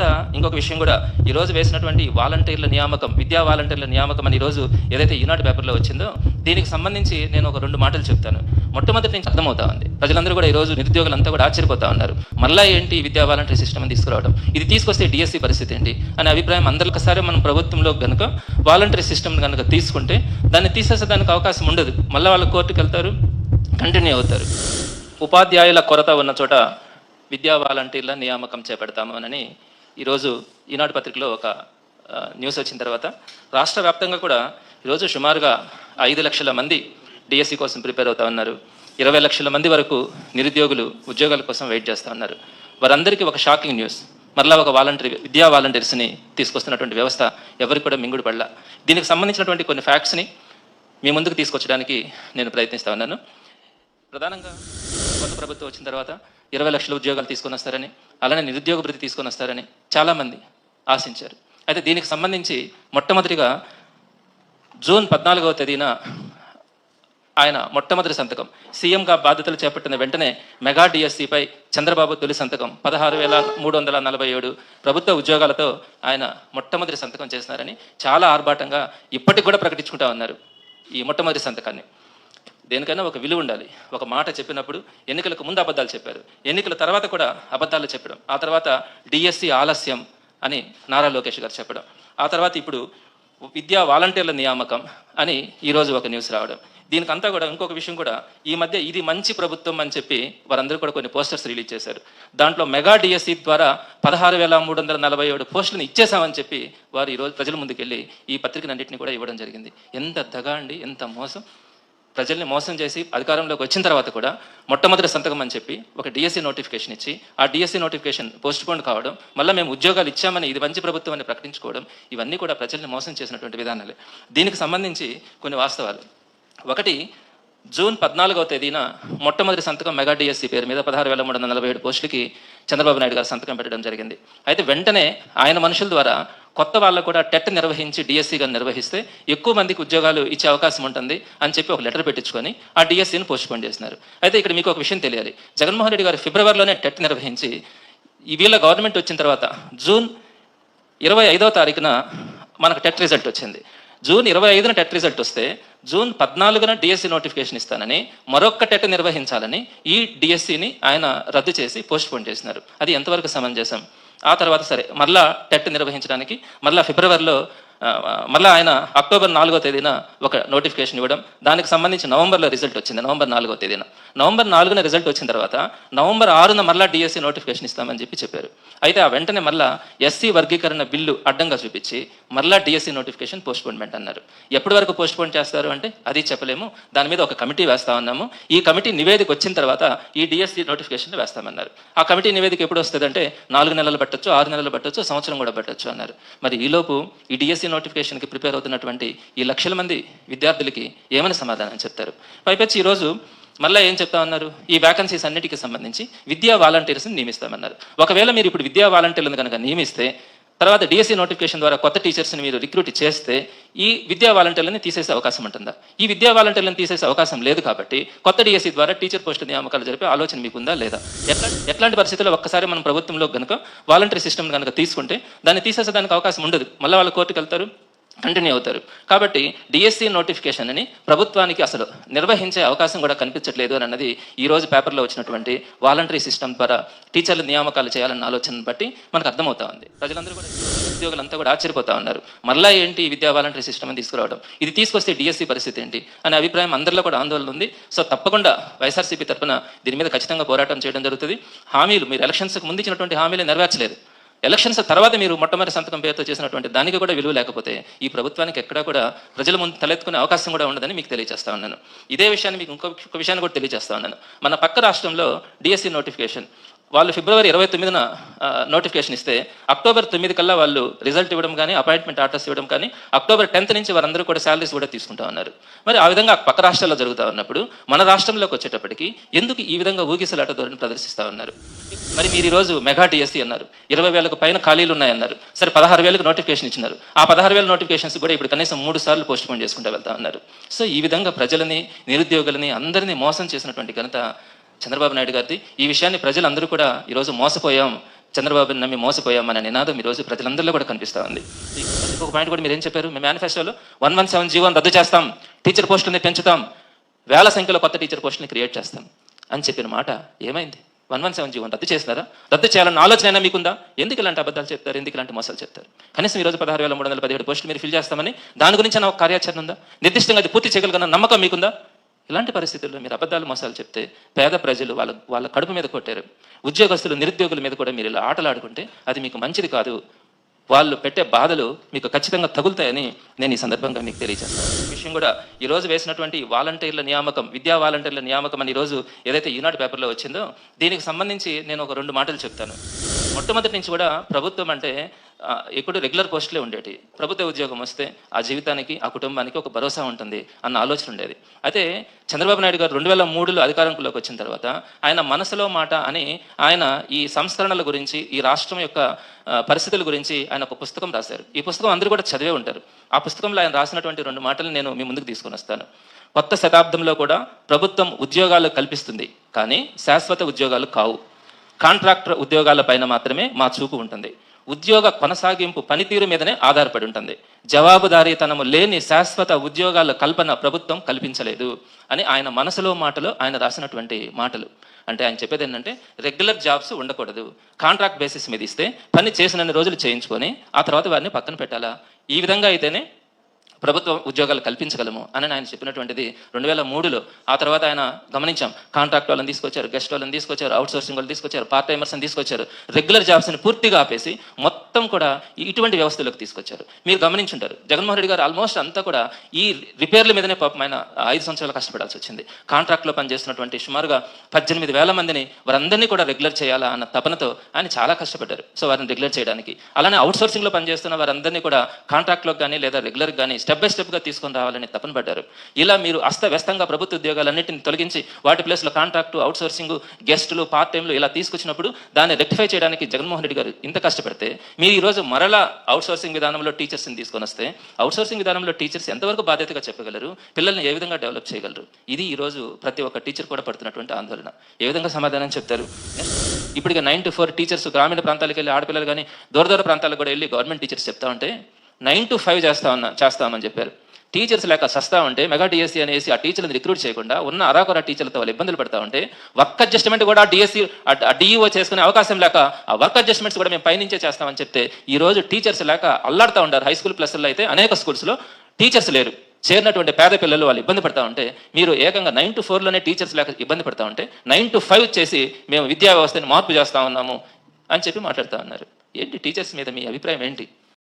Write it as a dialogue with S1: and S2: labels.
S1: ఇంకొక విషయం కూడా. ఈ రోజు వేసినటువంటి వాలంటీర్ల నియామకం విద్యా వాలంటీర్ల నియామకం అని ఈరోజు రోజు ఏదైతే ఈనాడు పేపర్లో వచ్చిందో దీనికి సంబంధించి నేను ఒక రెండు మాటలు చెప్తాను. మొట్టమొదటి నుంచి అర్థమవుతా ఉంది. ప్రజలందరూ కూడా ఈ రోజు నిరుద్యోగులంతా కూడా ఆశ్చర్యపోతా ఉన్నారు. మళ్ళా ఏంటి విద్యా వాలంటీర్ సిస్టమ్ తీసుకురావడం? ఇది తీసుకొస్తే డిఎస్సి పరిస్థితి ఏంటి? అనే అభిప్రాయం అందరూ ఒకసారి మనం ప్రభుత్వంలో కనుక వాలంటీర్ సిస్టమ్ కనుక తీసుకుంటే దాన్ని తీసేసేదానికి అవకాశం ఉండదు. మళ్ళీ వాళ్ళు కోర్టుకు వెళ్తారు కంటిన్యూ అవుతారు. ఉపాధ్యాయుల కొరత ఉన్న చోట విద్యా వాలంటీర్ల నియామకం చేపడతాము అని ఈరోజు ఈనాడు పత్రికలో ఒక న్యూస్ వచ్చిన తర్వాత రాష్ట్ర వ్యాప్తంగా కూడా ఈరోజు సుమారుగా ఐదు లక్షల మంది డిఎస్సి కోసం ప్రిపేర్ అవుతా ఉన్నారు. ఇరవై లక్షల మంది వరకు నిరుద్యోగులు ఉద్యోగాల కోసం వెయిట్ చేస్తూ ఉన్నారు. వారందరికీ ఒక షాకింగ్ న్యూస్. మరలా ఒక వాలంటీర్ విద్యా వాలంటీర్స్ని తీసుకొస్తున్నటువంటి వ్యవస్థ ఎవరికి కూడా మింగుడు పడలా. దీనికి సంబంధించినటువంటి కొన్ని ఫ్యాక్ట్స్ని మీ ముందుకు తీసుకొచ్చడానికి నేను ప్రయత్నిస్తా ఉన్నాను. ప్రధానంగా కొత్త ప్రభుత్వం వచ్చిన తర్వాత ఇరవై లక్షల ఉద్యోగాలు తీసుకొని వస్తారని అలానే నిరుద్యోగ భృతి తీసుకొని వస్తారని చాలామంది ఆశించారు. అయితే దీనికి సంబంధించి మొట్టమొదటిగా జూన్ పద్నాలుగవ తేదీన ఆయన మొట్టమొదటి సంతకం. సీఎంగా బాధ్యతలు చేపట్టిన వెంటనే మెగా డిఎస్సిపై చంద్రబాబు తొలి సంతకం. పదహారు వేల మూడు వందల నలభై ఏడు ప్రభుత్వ ఉద్యోగాలతో ఆయన మొట్టమొదటి సంతకం చేసినారని చాలా ఆర్భాటంగా ఇప్పటికి కూడా ప్రకటించుకుంటా ఉన్నారు ఈ మొట్టమొదటి సంతకాన్ని. దేనికైనా ఒక విలువ ఉండాలి. ఒక మాట చెప్పినప్పుడు ఎన్నికలకు ముందు అబద్ధాలు చెప్పారు. ఎన్నికల తర్వాత కూడా అబద్ధాలు చెప్పడం. ఆ తర్వాత డిఎస్సి ఆలస్యం అని నారా లోకేష్ గారు చెప్పడం. ఆ తర్వాత ఇప్పుడు విద్యా వాలంటీర్ల నియామకం అని ఈరోజు ఒక న్యూస్ రావడం. దీనికంతా కూడా ఇంకొక విషయం కూడా ఈ మధ్య ఇది మంచి ప్రభుత్వం అని చెప్పి వారందరూ కూడా కొన్ని పోస్టర్స్ రిలీజ్ చేశారు. దాంట్లో మెగా డిఎస్సి ద్వారా పదహారు వేల మూడు వందల నలభై ఏడు పోస్టులను ఇచ్చేసామని చెప్పి వారు ఈరోజు ప్రజల ముందుకెళ్ళి ఈ పత్రికనన్నింటినీ కూడా ఇవ్వడం జరిగింది. ఎంత దగా అండి ఎంత మోసం. ప్రజల్ని మోసం చేసి అధికారంలోకి వచ్చిన తర్వాత కూడా మొట్టమొదటి సంతకం అని చెప్పి ఒక డిఎస్సీ నోటిఫికేషన్ ఇచ్చి ఆ డిఎస్సి నోటిఫికేషన్ పోస్ట్ పోన్ కావడం మళ్ళీ మేము ఉద్యోగాలు ఇచ్చామని ఇది మంచి ప్రభుత్వం అని ప్రకటించుకోవడం ఇవన్నీ కూడా ప్రజల్ని మోసం చేసినటువంటి విధానాలే. దీనికి సంబంధించి కొన్ని వాస్తవాలు. ఒకటి జూన్ పద్నాలుగవ తేదీన మొట్టమొదటి సంతకం మెగా డిఎస్సీ పేరు మీద పదహారు వేల మూడు వందల నలభై ఏడు పోస్టులకి చంద్రబాబు నాయుడు గారు సంతకం పెట్టడం జరిగింది. అయితే వెంటనే ఆయన మనుషుల ద్వారా కొత్త వాళ్ళకు కూడా టెట్ నిర్వహించి డిఎస్సిగా నిర్వహిస్తే ఎక్కువ మందికి ఉద్యోగాలు ఇచ్చే అవకాశం ఉంటుంది అని చెప్పి ఒక లెటర్ పెట్టించుకొని ఆ డిఎస్సిని పోస్ట్ పోన్ చేసినారు. అయితే ఇక్కడ మీకు ఒక విషయం తెలియాలి. జగన్మోహన్ రెడ్డి గారు ఫిబ్రవరిలోనే టెట్ నిర్వహించి ఈ వీళ్ళ గవర్నమెంట్ వచ్చిన తర్వాత జూన్ ఇరవై ఐదవ తారీఖున మనకు టెట్ రిజల్ట్ వచ్చింది. జూన్ ఇరవై ఐదున టెట్ రిజల్ట్ వస్తే జూన్ పద్నాలుగున డిఎస్సి నోటిఫికేషన్ ఇస్తానని మరొక్క టెట్ నిర్వహించాలని ఈ డిఎస్సిని ఆయన రద్దు చేసి పోస్ట్పోన్ చేసినారు. అది ఎంతవరకు సమంజసం? ఆ తర్వాత సరే మరలా టెట్ నిర్వహించడానికి మరలా ఫిబ్రవరిలో మళ్ళీ మరలా ఆయన అక్టోబర్ నాలుగో తేదీన ఒక నోటిఫికేషన్ ఇవ్వడం దానికి సంబంధించి నవంబర్లో రిజల్ట్ వచ్చింది నవంబర్ నాలుగో తేదీన. నవంబర్ నాలుగున రిజల్ట్ వచ్చిన తర్వాత నవంబర్ ఆరున మరలా డిఎస్సి నోటిఫికేషన్ ఇస్తామని చెప్పి చెప్పారు. అయితే ఆ వెంటనే మరలా ఎస్సీ వర్గీకరణ బిల్లు అడ్డంగా చూపించి మరలా డిఎస్సి నోటిఫికేషన్ పోస్ట్పోన్మెంట్ అన్నారు. ఎప్పటి వరకు పోస్ట్పోన్ చేస్తారు అంటే అది చెప్పలేము. దాని మీద ఒక కమిటీ వేస్తా ఉన్నాము. ఈ కమిటీ నివేదిక వచ్చిన తర్వాత ఈ డిఎస్సి నోటిఫికేషన్ వేస్తామన్నారు. ఆ కమిటీ నివేదిక ఎప్పుడు వస్తుందంటే నాలుగు నెలలు పట్టొచ్చు ఆరు నెలలు పట్టొచ్చు సంవత్సరం కూడా పట్టొచ్చు అన్నారు. మరి ఈలోపు ఈ డిఎస్సి నోటిఫికేషన్కి ప్రిపేర్ అవుతున్నటువంటి ఈ లక్షల మంది విద్యార్థులకి ఏమని సమాధానం చెప్తారు? పైపెచ్చి ఈరోజు మళ్ళీ ఏం చెప్తామన్నారు? ఈ వ్యాకన్సీస్ అన్నిటికీ సంబంధించి విద్యా వాలంటీర్స్ని నియమిస్తామన్నారు. ఒకవేళ మీరు ఇప్పుడు విద్యా వాలంటీర్లను కనుక నియమిస్తే తర్వాత డిఎస్సీ నోటిఫికేషన్ ద్వారా కొత్త టీచర్స్ని మీరు రిక్రూట్ చేస్తే ఈ విద్యా వాలంటీర్లని తీసేసే అవకాశం ఉంటుందా? ఈ విద్యా వాలంటీర్లను తీసేసే అవకాశం లేదు కాబట్టి కొత్త డిఎస్సి ద్వారా టీచర్ పోస్టు నియామకాలు జరిపే ఆలోచన మీకుందా లేదా? ఎట్లా ఎట్లాంటి పరిస్థితుల్లో ఒక్కసారి మనం ప్రభుత్వంలో కనుక వాలంటీర్ సిస్టమ్ కనుక తీసుకుంటే దాన్ని తీసేసేదానికి అవకాశం ఉండదు. మళ్ళీ వాళ్ళు కోర్టుకు వెళ్తారు కంటిన్యూ అవుతారు. కాబట్టి డిఎస్సి నోటిఫికేషన్ అని ప్రభుత్వానికి అసలు నిర్వహించే అవకాశం కూడా కనిపించట్లేదు అని అన్నది ఈ రోజు పేపర్లో వచ్చినటువంటి వాలంటరీ సిస్టమ్ ద్వారా టీచర్ల నియామకాలు చేయాలన్న ఆలోచన బట్టి మనకు అర్థమవుతా ఉంది. ప్రజలందరూ కూడా ఉద్యోగులంతా కూడా ఆశ్చర్యపోతా ఉన్నారు. మళ్ళా ఏంటి విద్యా వాలంటరీ సిస్టమ్ అని తీసుకురావడం? ఇది తీసుకొస్తే డిఎస్సి పరిస్థితి ఏంటి? అనే అభిప్రాయం అందరిలో కూడా ఆందోళన ఉంది. సో తప్పకుండా వైఎస్ఆర్సీపీ తరఫున దీని మీద ఖచ్చితంగా పోరాటం చేయడం జరుగుతుంది. హామీలు మీరు ఎలక్షన్స్కి ముందు ఇచ్చినటువంటి హామీలు నెరవేర్చలేదు. ఎలక్షన్స్ తర్వాత మీరు మొట్టమొదటి సంతకం పేరుతో చేసినటువంటి దానికి కూడా విలువ లేకపోతే ఈ ప్రభుత్వానికి ఎక్కడా కూడా ప్రజల ముందు తలెత్తుకునే అవకాశం కూడా ఉండదని మీకు తెలియజేస్తా ఉన్నాను. ఇదే విషయాన్ని మీకు ఇంకొక విషయాన్ని కూడా తెలియజేస్తా ఉన్నాను. మన పక్క రాష్ట్రంలో డిఎస్సి నోటిఫికేషన్ వాళ్ళు ఫిబ్రవరి ఇరవై తొమ్మిదిన నోటిఫికేషన్ ఇస్తే అక్టోబర్ తొమ్మిది కల్లా వాళ్ళు రిజల్ట్ ఇవ్వడం కానీ అపాయింట్మెంట్ ఆర్డర్స్ ఇవ్వడం కానీ అక్టోబర్ టెన్త్ నుంచి వారందరూ కూడా శాలరీస్ కూడా తీసుకుంటా ఉన్నారు. మరి ఆ విధంగా పక్క రాష్ట్రాల్లో జరుగుతూ ఉన్నప్పుడు మన రాష్ట్రంలోకి వచ్చేటప్పటికి ఎందుకు ఈ విధంగా ఊగిసలాట ధోరణి ప్రదర్శిస్తూ ఉన్నారు? మరి మీరు ఈరోజు మెగా టీఎస్సీ అన్నారు ఇరవై వేలకు పైన ఖాళీలు ఉన్నాయన్నారు సరే పదహారు వేలకు నోటిఫికేషన్ ఇచ్చినారు. ఆ పదహారు వేల నోటిఫికేషన్స్ కూడా ఇప్పుడు కనీసం మూడు సార్లు పోస్ట్ పోన్ చేసుకుంటూ వెళ్తా ఉన్నారు. సో ఈ విధంగా ప్రజలని నిరుద్యోగులని అందరినీ మోసం చేసినటువంటి ఘనత చంద్రబాబు నాయుడు గారిది. ఈ విషయాన్ని ప్రజలందరూ కూడా ఈరోజు మోసపోయాం. చంద్రబాబుని నమ్మి మోసపోయామనే నినాదం ఈరోజు ప్రజలందరిలో కూడా కనిపిస్తూ ఉంది. ఇంకొక పాయింట్ కూడా మీరు ఏం చెప్పారు? మీ మేనిఫెస్టోలో వన్ వన్ సెవెన్ జీవోని రద్దు చేస్తాం. టీచర్ పోస్టుల్ని పెంచుతాం. వేల సంఖ్యలో కొత్త టీచర్ పోస్టులని క్రియేట్ చేస్తాం అని చెప్పిన మాట ఏమైంది? వన్ వన్ సెవెన్ జీవన్ రద్దు చేసినారా? రద్దు చేయాలన్న ఆలోచన అయినా మీకుందా? ఎందుకు ఇలాంటి అబద్ధాలు చెప్తారు? ఎందుకు ఇలాంటి మోసాలు చెప్తారు? కనీసం ఈరోజు పదహారు వేల మూడు వందల పదిహేడు పోస్టులు మీరు ఫిల్ చేస్తామని దాని గురించి ఒక కార్యాచరణ ఉందా? నిర్దిష్టంగా అది పూర్తి చేయగలిగిన నమ్మకం మీకుందా? ఇలాంటి పరిస్థితుల్లో మీరు అబద్ధాలు మోసాలు చెప్తే పేద ప్రజలు వాళ్ళ వాళ్ళ కడుపు మీద కొట్టారు. ఉద్యోగస్తులు నిరుద్యోగుల మీద కూడా మీరు ఇలా ఆటలాడుకుంటే అది మీకు మంచిది కాదు వాళ్ళు పెట్టే బాధలు మీకు ఖచ్చితంగా తగులుతాయని నేను ఈ సందర్భంగా మీకు తెలియజేస్తాను. ఈ విషయం కూడా ఈరోజు వేసినటువంటి వాలంటీర్ల నియామకం విద్యా వాలంటీర్ల నియామకం అని ఈరోజు ఏదైతే ఈనాడు పేపర్లో వచ్చిందో దీనికి సంబంధించి నేను ఒక రెండు మాటలు చెప్తాను. మొట్టమొదటి నుంచి కూడా ప్రభుత్వం అంటే ఎప్పుడు రెగ్యులర్ పోస్టులే ఉండేటి. ప్రభుత్వ ఉద్యోగం వస్తే ఆ జీవితానికి ఆ కుటుంబానికి ఒక భరోసా ఉంటుంది అన్న ఆలోచన ఉండేది. అయితే చంద్రబాబు నాయుడు గారు రెండు వేల మూడులో అధికారంలోకి వచ్చిన తర్వాత ఆయన మనసులో మాట అని ఆయన ఈ సంస్కరణల గురించి ఈ రాష్ట్రం యొక్క పరిస్థితుల గురించి ఆయన ఒక పుస్తకం రాశారు. ఈ పుస్తకం అందరూ కూడా చదివే ఉంటారు. ఆ పుస్తకంలో ఆయన రాసినటువంటి రెండు మాటలు నేను మీ ముందుకు తీసుకొని వస్తాను. కొత్త శతాబ్దంలో కూడా ప్రభుత్వం ఉద్యోగాలు కల్పిస్తుంది కానీ శాశ్వత ఉద్యోగాలు కావు. కాంట్రాక్టర్ ఉద్యోగాల పైన మాత్రమే మా చూపు ఉంటుంది. ఉద్యోగ కొనసాగింపు పనితీరు మీదనే ఆధారపడి ఉంటుంది. జవాబుదారీతనము లేని శాశ్వత ఉద్యోగాల కల్పన ప్రభుత్వం కల్పించలేదు అని ఆయన మనసులో మాటలో ఆయన రాసినటువంటి మాటలు. అంటే ఆయన చెప్పేది ఏంటంటే రెగ్యులర్ జాబ్స్ ఉండకూడదు. కాంట్రాక్ట్ బేసిస్ మీద ఇస్తే పని చేసినన్ని రోజులు చేయించుకొని ఆ తర్వాత వారిని పక్కన పెట్టాలా? ఈ విధంగా అయితేనే ప్రభుత్వ ఉద్యోగాలు కల్పించగలము అని ఆయన చెప్పినటువంటిది రెండు వేల మూడులో. ఆ తర్వాత ఆయన గమనించాం. కాంట్రాక్ట్ వాళ్ళని తీసుకొచ్చారు గెస్ట్ వాళ్ళని తీసుకొచ్చారు అవుట్ సోర్సింగ్ వాళ్ళు తీసుకొచ్చారు పార్ట్ టైమర్స్ని తీసుకొచ్చారు. రెగ్యులర్ జాబ్స్ని పూర్తిగా ఆపేసి మొత్తం కూడా ఇటువంటి వ్యవస్థలోకి తీసుకొచ్చారు. మీరు గమనించుంటారు. జగన్మోహన్ రెడ్డి గారు ఆల్మోస్ట్ అంతా కూడా ఈ రిపేర్ల మీదనే పాపం ఆయన ఐదు సంవత్సరాలు కష్టపడాల్సి వచ్చింది. కాంట్రాక్ట్లో పనిచేస్తున్నటువంటి సుమారుగా పద్దెనిమిది వేల మందిని వారందరినీ కూడా రెగ్యులర్ చేయాలా అన్న తపనతో ఆయన చాలా కష్టపడ్డారు. సో వారిని రెగ్యులర్ చేయడానికి. అలానే అవుట్ సోర్సింగ్లో పనిచేస్తున్న వారందరినీ కూడా కాంట్రాక్ట్లోకి కానీ లేదా రెగ్యులర్ కానీ స్టెప్ బై స్టెప్గా తీసుకొని రావాలని తపన పడ్డారు. ఇలా మీరు అస్తవ్యస్తంగా ప్రభుత్వ ఉద్యోగాలన్నింటిని తొలగించి వాటి ప్లేస్లో కాంట్రాక్టు అవుట్ సోర్సింగ్ గెస్టులు పార్ట్ టైంలు ఇలా తీసుకొచ్చినప్పుడు దాన్ని రెక్టిఫై చేయడానికి జగన్మోహన్ రెడ్డి గారు ఇంత కష్టపడితే మీరు ఈరోజు మరలా అవుట్ సోర్సింగ్ విధానంలో టీచర్స్ని తీసుకొని వస్తే అవుట్సోర్సింగ్ విధానంలో టీచర్స్ ఎంతవరకు బాధ్యతగా చెప్పగలరు? పిల్లల్ని ఏ విధంగా డెవలప్ చేయగలరు? ఇది ఈరోజు ప్రతి ఒక్క టీచర్ కూడా పడుతున్నటువంటి ఆందోళన. ఏ విధంగా సమాధానం చెప్తారు? ఇప్పటికే నైన్ టు ఫోర్ టీచర్స్ గ్రామీణ ప్రాంతాలకు వెళ్ళి ఆడపిల్లలు కానీ దూర దూర ప్రాంతాలకు కూడా వెళ్ళి గవర్నమెంట్ టీచర్స్ చెప్తా ఉంటే నైన్ టు ఫైవ్ చేస్తామన్న చేస్తామని చెప్పారు. టీచర్స్ లేక సస్తా ఉంటే మెగా డిఎస్సీ అనేసి ఆ టీచర్లను రిక్రూట్ చేయకుండా ఉన్న అరాకొర టీచర్లతో వాళ్ళు ఇబ్బందులు పడతా ఉంటే వర్క్ అడ్జస్ట్మెంట్ కూడా డిఎస్సీ డిఈఓ చేసుకునే అవకాశం లేక ఆ వర్క్ అడ్జస్ట్మెంట్స్ కూడా మేము పైనుంచే చేస్తామని చెప్తే ఈ రోజు టీచర్స్ లేక అల్లాడుతూ ఉంటారు హై స్కూల్ ప్లస్లో అయితే అనేక స్కూల్స్లో టీచర్స్ లేరు. చేరినటువంటి పేద పిల్లలు వాళ్ళు ఇబ్బంది పడతా ఉంటే మీరు ఏకంగా నైన్ టు ఫోర్లోనే టీచర్స్ లేక ఇబ్బంది పడతా ఉంటే నైన్ టు ఫైవ్ చేసి మేము విద్యా వ్యవస్థని మార్పు చేస్తా ఉన్నాము అని చెప్పి మాట్లాడుతూ ఉన్నారు. ఏంటి టీచర్స్ మీద మీ అభిప్రాయం ఏంటి?